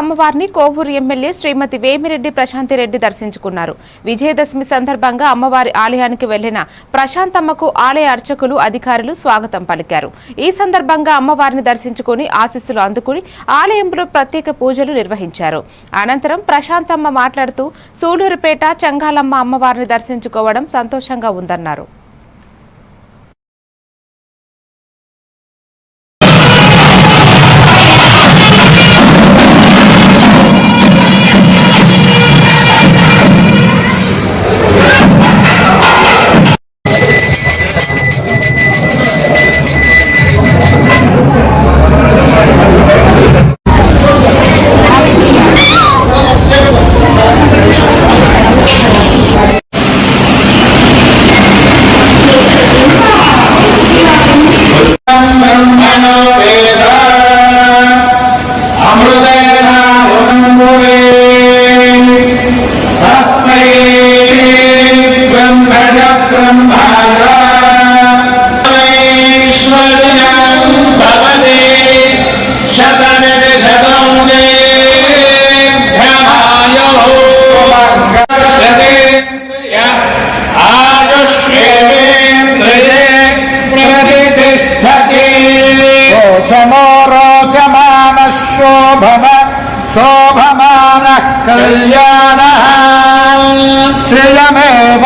అమ్మవారిని కోవూరు ఎమ్మెల్యే శ్రీమతి వేమిరెడ్డి ప్రశాంతిరెడ్డి దర్శించుకున్నారు. విజయదశమి సందర్భంగా అమ్మవారి ఆలయానికి వెళ్ళిన ప్రశాంతమ్మకు ఆలయ అర్చకులు అధికారులు స్వాగతం పలికారు. ఈ సందర్భంగా అమ్మవారిని దర్శించుకుని ఆశీస్సులు అందుకుని ఆలయంలో ప్రత్యేక పూజలు నిర్వహించారు. అనంతరం ప్రశాంతమ్మ మాట్లాడుతూ సూలూరుపేట చంగాలమ్మ అమ్మవారిని దర్శించుకోవడం సంతోషంగా ఉందన్నారు. ब्रह्मण ब्रह्माय शोभमानः कल्याणः श्रियमेव